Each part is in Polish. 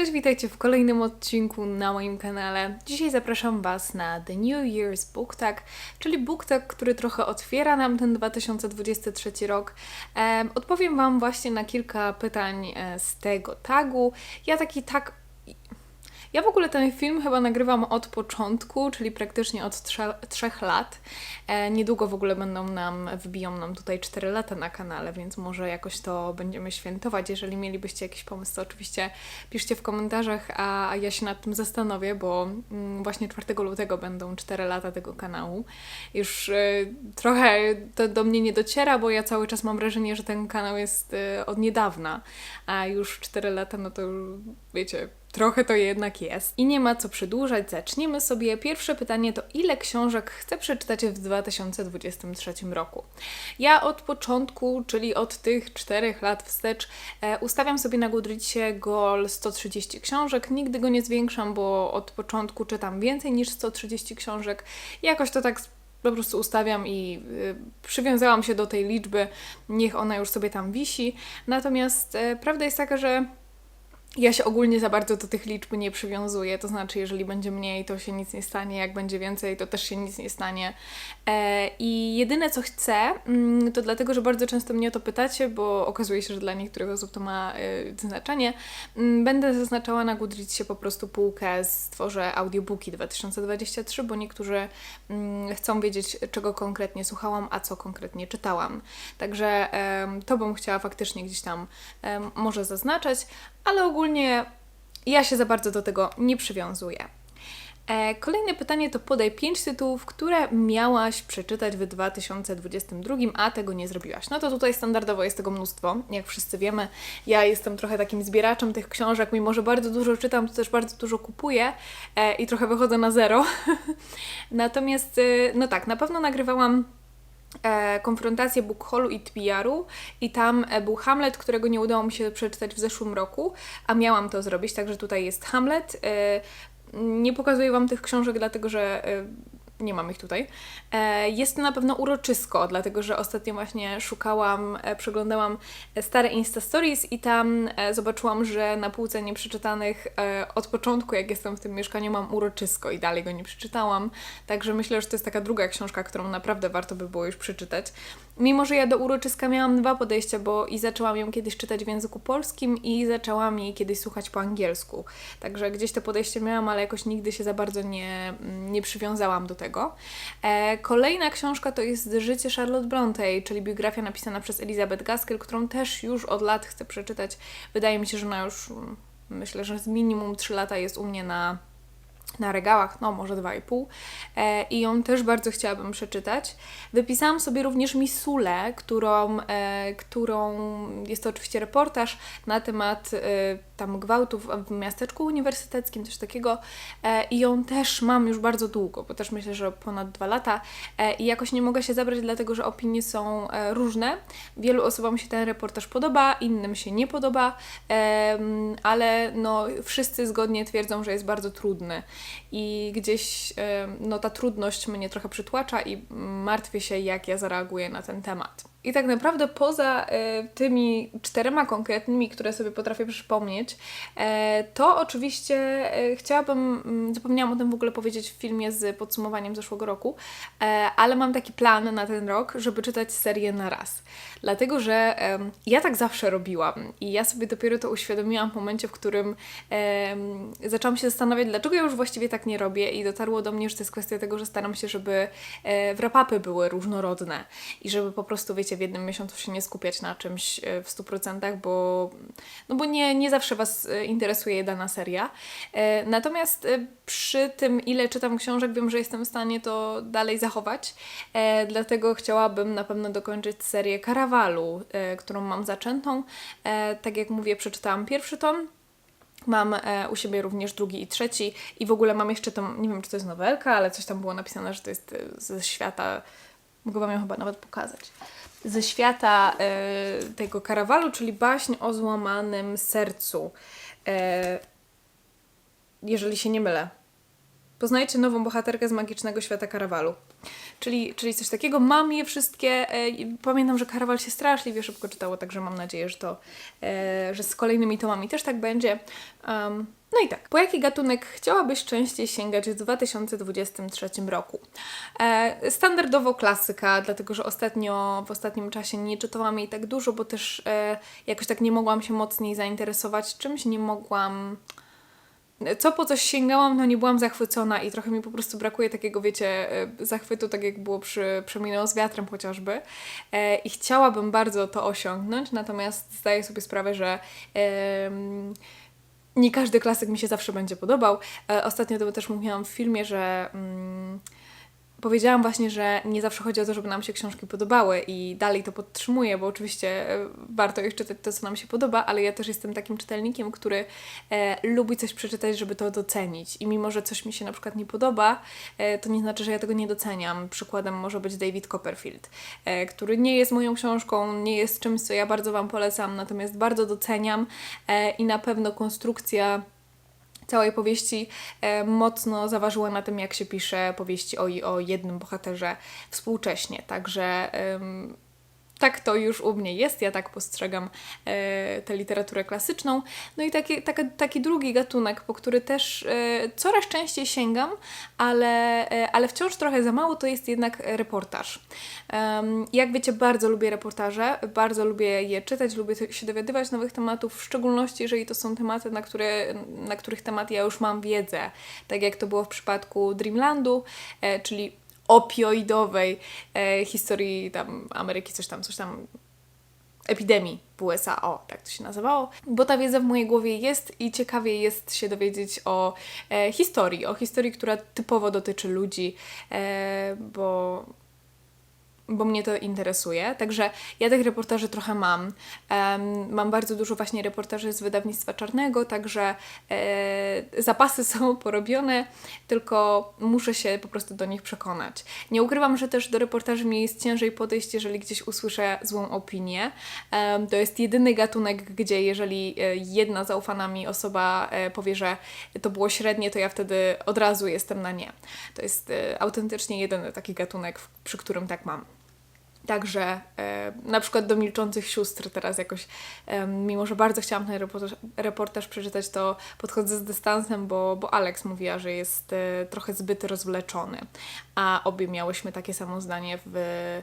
Cześć, witajcie w kolejnym odcinku na moim kanale. Dzisiaj zapraszam Was na The New Year's Book Tag, czyli book tag, który trochę otwiera nam ten 2023 rok. Em, odpowiem Wam właśnie na kilka pytań e, z tego tagu. Ja taki tag ja w ogóle ten film chyba nagrywam od początku, czyli praktycznie od trze- trzech lat. E, niedługo w ogóle będą nam, wbiją nam tutaj 4 lata na kanale, więc może jakoś to będziemy świętować. Jeżeli mielibyście jakiś pomysł, to oczywiście piszcie w komentarzach, a, ja się nad tym zastanowię, bo mm, właśnie 4 lutego będą 4 lata tego kanału. Już e, trochę to do mnie nie dociera, bo ja cały czas mam wrażenie, że ten kanał jest e, od niedawna, a już 4 lata, no to wiecie, Trochę to jednak jest. I nie ma co przedłużać, zacznijmy sobie. Pierwsze pytanie to ile książek chcę przeczytać w 2023 roku? Ja od początku, czyli od tych czterech lat wstecz, e, ustawiam sobie na Goodreadsie goal 130 książek. Nigdy go nie zwiększam, bo od początku czytam więcej niż 130 książek. Jakoś to tak po prostu ustawiam i y, przywiązałam się do tej liczby, niech ona już sobie tam wisi. Natomiast e, prawda jest taka, że ja się ogólnie za bardzo do tych liczb nie przywiązuję, to znaczy, jeżeli będzie mniej, to się nic nie stanie, jak będzie więcej, to też się nic nie stanie. E, I jedyne co chcę, mm, to dlatego, że bardzo często mnie o to pytacie, bo okazuje się, że dla niektórych osób to ma e, znaczenie, mm, będę zaznaczała na Goodreadsie po prostu półkę, stworzę audiobooki 2023, bo niektórzy mm, chcą wiedzieć, czego konkretnie słuchałam, a co konkretnie czytałam. Także to bym chciała faktycznie gdzieś tam może zaznaczać, ale ogólnie ja się za bardzo do tego nie przywiązuję. E, kolejne pytanie to podaj pięć tytułów, które miałaś przeczytać w 2022, a tego nie zrobiłaś. No to tutaj standardowo jest tego mnóstwo, jak wszyscy wiemy. Ja jestem trochę takim zbieraczem tych książek, mimo że bardzo dużo czytam, to też bardzo dużo kupuję e, i trochę wychodzę na zero. Natomiast, e, no tak, na pewno nagrywałam konfrontację Bookholu i TBR-u i tam e, był Hamlet, którego nie udało mi się przeczytać w zeszłym roku, a miałam to zrobić, także tutaj jest Hamlet. E, nie pokazuję Wam tych książek, dlatego że e, nie mam ich tutaj. E, jest to na pewno uroczysko, dlatego że ostatnio właśnie szukałam, e, przeglądałam stare Insta Stories i tam e, zobaczyłam, że na półce nieprzeczytanych od początku, jak jestem w tym mieszkaniu, mam uroczysko i dalej go nie przeczytałam. Także myślę, że to jest taka druga książka, którą naprawdę warto by było już przeczytać. Mimo, że ja do uroczyska miałam dwa podejścia, bo i zaczęłam ją kiedyś czytać w języku polskim i zaczęłam jej kiedyś słuchać po angielsku. Także gdzieś to podejście miałam, ale jakoś nigdy się za bardzo nie, nie przywiązałam do tego tego. E, kolejna książka to jest Życie Charlotte Brontë, czyli biografia napisana przez Elizabeth Gaskell, którą też już od lat chcę przeczytać. Wydaje mi się, że ona już, mm, myślę, że z minimum 3 lata jest u mnie na na regałach, no może 2,5 e, i ją też bardzo chciałabym przeczytać. Wypisałam sobie również Misulę, którą, e, którą jest to oczywiście reportaż na temat tam gwałtów w miasteczku uniwersyteckim, coś takiego e, i ją też mam już bardzo długo, bo też myślę, że ponad dwa lata e, i jakoś nie mogę się zabrać, dlatego że opinie są e, różne. Wielu osobom się ten reportaż podoba, innym się nie podoba, ale no wszyscy zgodnie twierdzą, że jest bardzo trudny i gdzieś no, ta trudność mnie trochę przytłacza i martwię się, jak ja zareaguję na ten temat. I tak naprawdę poza e, tymi czterema konkretnymi, które sobie potrafię przypomnieć, e, to oczywiście e, chciałabym, mm, zapomniałam o tym w ogóle powiedzieć w filmie z podsumowaniem zeszłego roku, e, ale mam taki plan na ten rok, żeby czytać serię na raz. Dlatego, że ja tak zawsze robiłam i ja sobie dopiero to uświadomiłam w momencie, w którym zaczęłam się zastanawiać, dlaczego ja już właściwie tak nie robię i dotarło do mnie, że to jest kwestia tego, że staram się, żeby e, wrapapy były różnorodne i żeby po prostu, wiecie, w jednym miesiącu się nie skupiać na czymś e, w 100%, bo, no bo nie, nie zawsze Was e, interesuje dana seria. Natomiast przy tym, ile czytam książek, wiem, że jestem w stanie to dalej zachować, dlatego chciałabym na pewno dokończyć serię e, którą mam zaczętą. E, tak jak mówię, przeczytałam pierwszy tom. Mam e, u siebie również drugi i trzeci i w ogóle mam jeszcze tą, nie wiem czy to jest nowelka, ale coś tam było napisane, że to jest ze świata, mogę Wam ją chyba nawet pokazać, ze świata tego karawalu, czyli baśń o złamanym sercu. jeżeli się nie mylę. Poznajecie nową bohaterkę z magicznego świata Karawalu. Czyli, czyli coś takiego. Mam je wszystkie. E, pamiętam, że Karawal się straszliwie szybko czytało, także mam nadzieję, że to, e, że z kolejnymi tomami też tak będzie. Um, no i tak, po jaki gatunek chciałabyś częściej sięgać w 2023 roku? E, standardowo klasyka, dlatego że ostatnio, w ostatnim czasie nie czytałam jej tak dużo, bo też e, jakoś tak nie mogłam się mocniej zainteresować czymś, nie mogłam co po coś sięgałam, no nie byłam zachwycona i trochę mi po prostu brakuje takiego, wiecie, e, zachwytu, tak jak było przy Przeminęło z wiatrem chociażby. E, I chciałabym bardzo to osiągnąć, natomiast zdaję sobie sprawę, że em, nie każdy klasyk mi się zawsze będzie podobał. E, ostatnio to też mówiłam w filmie, że mm, powiedziałam właśnie, że nie zawsze chodzi o to, żeby nam się książki podobały i dalej to podtrzymuję, bo oczywiście e, warto ich czytać to, co nam się podoba, ale ja też jestem takim czytelnikiem, który e, lubi coś przeczytać, żeby to docenić. I mimo, że coś mi się na przykład nie podoba, e, to nie znaczy, że ja tego nie doceniam. Przykładem może być David Copperfield, e, który nie jest moją książką, nie jest czymś, co ja bardzo Wam polecam, natomiast bardzo doceniam e, i na pewno konstrukcja całej powieści e, mocno zaważyła na tym, jak się pisze powieści o, o jednym bohaterze współcześnie. Także tak to już u mnie jest, ja tak postrzegam e, tę literaturę klasyczną. No i taki, taki, drugi gatunek, po który też e, coraz częściej sięgam, ale, e, ale wciąż trochę za mało, to jest jednak reportaż. Um, jak wiecie, bardzo lubię reportaże, bardzo lubię je czytać, lubię się dowiadywać nowych tematów, w szczególności jeżeli to są tematy, na, które, na których temat ja już mam wiedzę. Tak jak to było w przypadku Dreamlandu, e, czyli opioidowej e, historii tam Ameryki, coś tam, coś tam epidemii w USA, o, tak to się nazywało, bo ta wiedza w mojej głowie jest i ciekawie jest się dowiedzieć o e, historii, o historii, która typowo dotyczy ludzi, e, bo bo mnie to interesuje. Także ja tych reportaży trochę mam. Um, mam bardzo dużo właśnie reportaży z wydawnictwa czarnego, także e, zapasy są porobione, tylko muszę się po prostu do nich przekonać. Nie ukrywam, że też do reportaży mi jest ciężej podejść, jeżeli gdzieś usłyszę złą opinię. Um, to jest jedyny gatunek, gdzie jeżeli e, jedna zaufana mi osoba e, powie, że to było średnie, to ja wtedy od razu jestem na nie. To jest e, autentycznie jedyny taki gatunek, przy którym tak mam. Także e, na przykład do Milczących Sióstr teraz jakoś, e, mimo że bardzo chciałam ten reportaż, reportaż przeczytać, to podchodzę z dystansem, bo, bo Alex mówiła, że jest e, trochę zbyt rozwleczony. A obie miałyśmy takie samo zdanie w,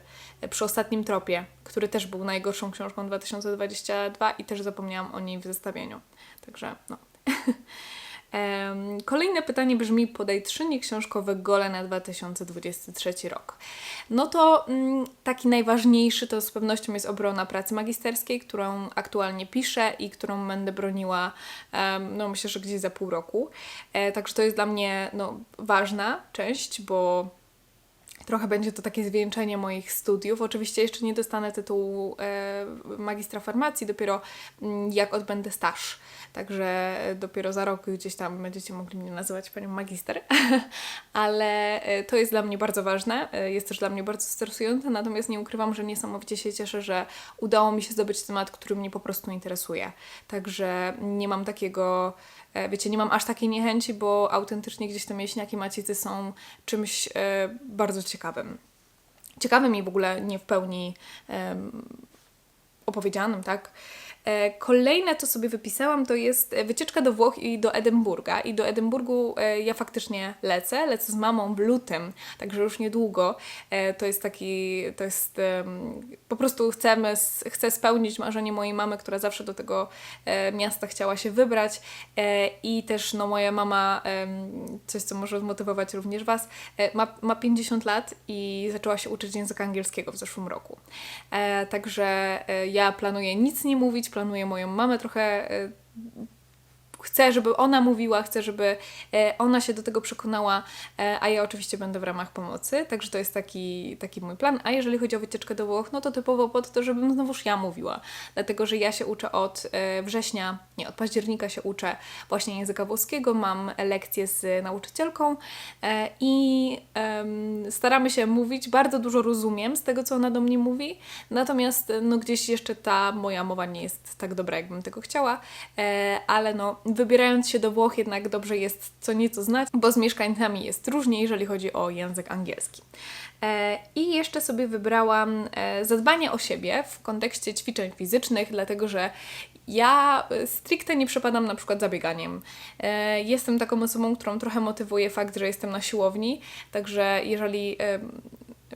przy ostatnim tropie, który też był najgorszą książką 2022 i też zapomniałam o niej w zestawieniu. Także no. Kolejne pytanie brzmi: podaj trzy nieksiążkowe gole na 2023 rok. No to mm, taki najważniejszy to z pewnością jest obrona pracy magisterskiej, którą aktualnie piszę i którą będę broniła, no myślę, że gdzieś za pół roku. E, także to jest dla mnie no, ważna część, bo trochę będzie to takie zwieńczenie moich studiów. Oczywiście jeszcze nie dostanę tytułu e, magistra farmacji, dopiero mm, jak odbędę staż. Także dopiero za rok gdzieś tam będziecie mogli mnie nazywać panią magister. Ale e, to jest dla mnie bardzo ważne. E, jest też dla mnie bardzo stresujące, natomiast nie ukrywam, że niesamowicie się cieszę, że udało mi się zdobyć temat, który mnie po prostu interesuje. Także nie mam takiego wiecie, nie mam aż takiej niechęci, bo autentycznie gdzieś te mięśniaki macicy są czymś e, bardzo ciekawym. Ciekawym i w ogóle nie w pełni opowiedzianym, tak? E, kolejne, co sobie wypisałam, to jest wycieczka do Włoch i do Edynburga. I do Edynburgu e, ja faktycznie lecę. Lecę z mamą w lutym, także już niedługo. E, to jest taki, to jest po prostu chcemy, chcę spełnić marzenie mojej mamy, która zawsze do tego miasta chciała się wybrać. I też no, moja mama, coś co może zmotywować również Was, ma, ma 50 lat i zaczęła się uczyć języka angielskiego w zeszłym roku. Także ja planuję nic nie mówić, planuję moją mamę trochę e, chcę, żeby ona mówiła, chcę, żeby e, ona się do tego przekonała, e, a ja oczywiście będę w ramach pomocy, także to jest taki, taki mój plan. A jeżeli chodzi o wycieczkę do Włoch, no to typowo pod to, żebym znowuż ja mówiła, dlatego, że ja się uczę od września, nie, od października się uczę właśnie języka włoskiego, mam lekcje z nauczycielką i staramy się mówić, bardzo dużo rozumiem z tego, co ona do mnie mówi, natomiast no gdzieś jeszcze ta moja mowa nie jest tak dobra, jakbym tego chciała, ale no wybierając się do Włoch jednak dobrze jest co nieco znać, bo z mieszkańcami jest różnie, jeżeli chodzi o język angielski. E, I jeszcze sobie wybrałam e, zadbanie o siebie w kontekście ćwiczeń fizycznych, dlatego że ja stricte nie przepadam na przykład za bieganiem. E, Jestem taką osobą, którą trochę motywuje fakt, że jestem na siłowni, także jeżeli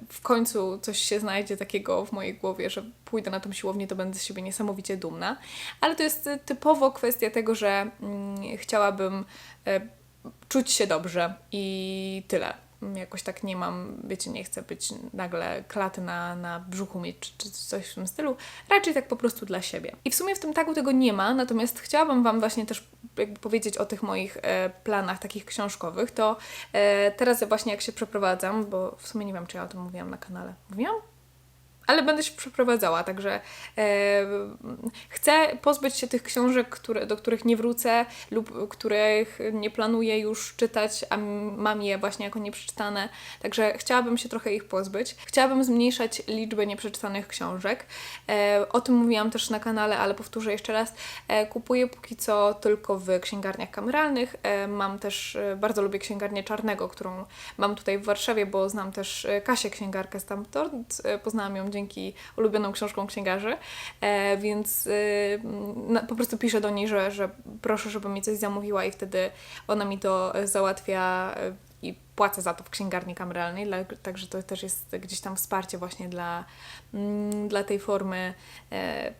w końcu coś się znajdzie takiego w mojej głowie, że pójdę na tą siłownię, to będę z siebie niesamowicie dumna. Ale to jest y, typowo kwestia tego, że mm, chciałabym e, czuć się dobrze i tyle. Jakoś tak nie mam, wiecie, nie chcę być nagle klaty na, na brzuchu mieć czy, czy coś w tym stylu. Raczej tak po prostu dla siebie. I w sumie w tym tagu tego nie ma, natomiast chciałabym Wam właśnie też jakby powiedzieć o tych moich e, planach takich książkowych. To e, teraz właśnie jak się przeprowadzam, bo w sumie nie wiem, czy ja o tym mówiłam na kanale. Mówiłam? Ale będę się przeprowadzała, także e, chcę pozbyć się tych książek, które, do których nie wrócę lub których nie planuję już czytać, a mam je właśnie jako nieprzeczytane, także chciałabym się trochę ich pozbyć. Chciałabym zmniejszać liczbę nieprzeczytanych książek. E, o tym mówiłam też na kanale, ale powtórzę jeszcze raz. E, kupuję póki co tylko w księgarniach kameralnych. E, mam też, e, bardzo lubię księgarnię Czarnego, którą mam tutaj w Warszawie, bo znam też e, Kasię księgarkę stamtąd. E, Poznałam ją dzięki ulubioną książką księgarzy, e, więc na, po prostu piszę do niej, że, że proszę, żeby mi coś zamówiła i wtedy ona mi to załatwia e, i płacę za to w księgarni kameralnej, także to też jest gdzieś tam wsparcie właśnie dla, mm, dla tej formy e,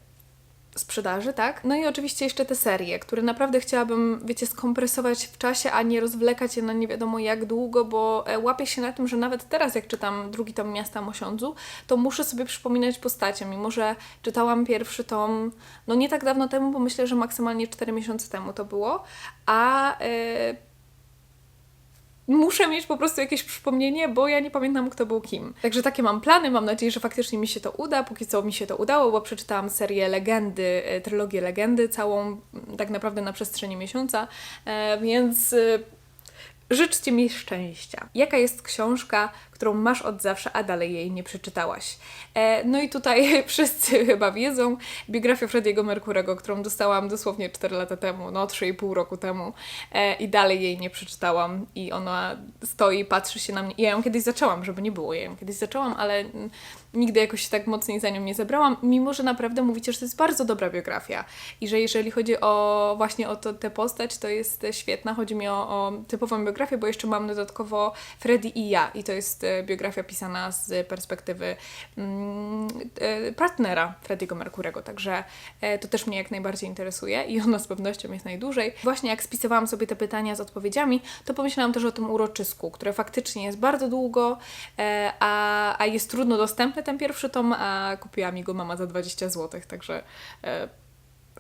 sprzedaży, tak? No i oczywiście jeszcze te serie, które naprawdę chciałabym, wiecie, skompresować w czasie, a nie rozwlekać je na nie wiadomo jak długo, bo e, łapię się na tym, że nawet teraz, jak czytam drugi tom Miasta Mosiądzu, to muszę sobie przypominać postacie, mimo że czytałam pierwszy tom, no nie tak dawno temu, bo myślę, że maksymalnie 4 miesiące temu to było, a... e, muszę mieć po prostu jakieś przypomnienie, bo ja nie pamiętam, kto był kim. Także takie mam plany, mam nadzieję, że faktycznie mi się to uda. Póki co mi się to udało, bo przeczytałam serię Legendy, e, trylogię Legendy, całą tak naprawdę na przestrzeni miesiąca, e, więc... e, Życzcie mi szczęścia. Jaka jest książka, którą masz od zawsze, a dalej jej nie przeczytałaś? E, no i tutaj wszyscy chyba wiedzą, biografia Frediego Merkurego, którą dostałam dosłownie 4 lata temu, no 3,5 roku temu e, i dalej jej nie przeczytałam i ona stoi, patrzy się na mnie. Ja ją kiedyś zaczęłam, żeby nie było, ja ją kiedyś zaczęłam, ale nigdy jakoś się tak mocniej za nią nie zebrałam, mimo że naprawdę mówicie, że to jest bardzo dobra biografia i że jeżeli chodzi o właśnie o to, tę postać, to jest świetna. Chodzi mi o, o typową biografię, bo jeszcze mam dodatkowo Freddy i ja i to jest biografia pisana z perspektywy mm, e, partnera Freddy'ego Merkurego, także e, to też mnie jak najbardziej interesuje i ona z pewnością jest najdłużej. Właśnie jak spisywałam sobie te pytania z odpowiedziami, to pomyślałam też o tym uroczysku, które faktycznie jest bardzo długo, e, a, a jest trudno dostępny ten pierwszy tom, a kupiła mi go mama za 20 zł, także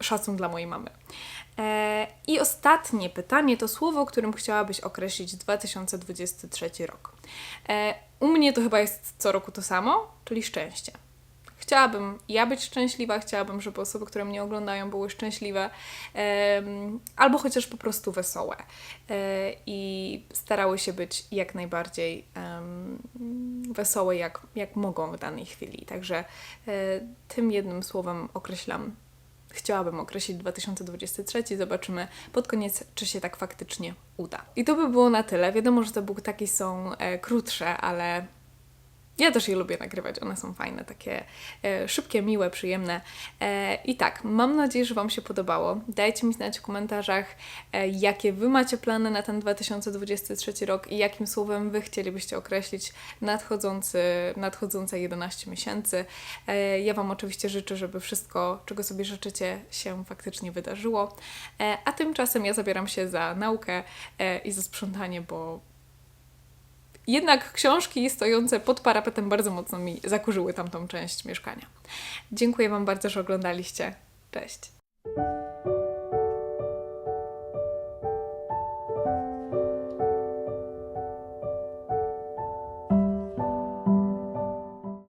szacun dla mojej mamy. E, I ostatnie pytanie to słowo, którym chciałabyś określić 2023 rok. E, u mnie to chyba jest co roku to samo, czyli szczęście. Chciałabym ja być szczęśliwa, chciałabym, żeby osoby, które mnie oglądają, były szczęśliwe, albo chociaż po prostu wesołe e, i starały się być jak najbardziej wesołe, jak, jak mogą w danej chwili. Także tym jednym słowem określam chciałabym określić 2023. Zobaczymy pod koniec, czy się tak faktycznie uda. I to by było na tyle. Wiadomo, że te booktaki są e, krótsze, ale ja też je lubię nagrywać, one są fajne, takie e, szybkie, miłe, przyjemne. E, I tak, mam nadzieję, że Wam się podobało. Dajcie mi znać w komentarzach, e, jakie Wy macie plany na ten 2023 rok i jakim słowem Wy chcielibyście określić nadchodzący, nadchodzące 11 miesięcy. E, ja Wam oczywiście życzę, żeby wszystko, czego sobie życzycie, się faktycznie wydarzyło. E, a tymczasem ja zabieram się za naukę e, i za sprzątanie, bo jednak książki stojące pod parapetem bardzo mocno mi zakurzyły tamtą część mieszkania. Dziękuję Wam bardzo, że oglądaliście. Cześć!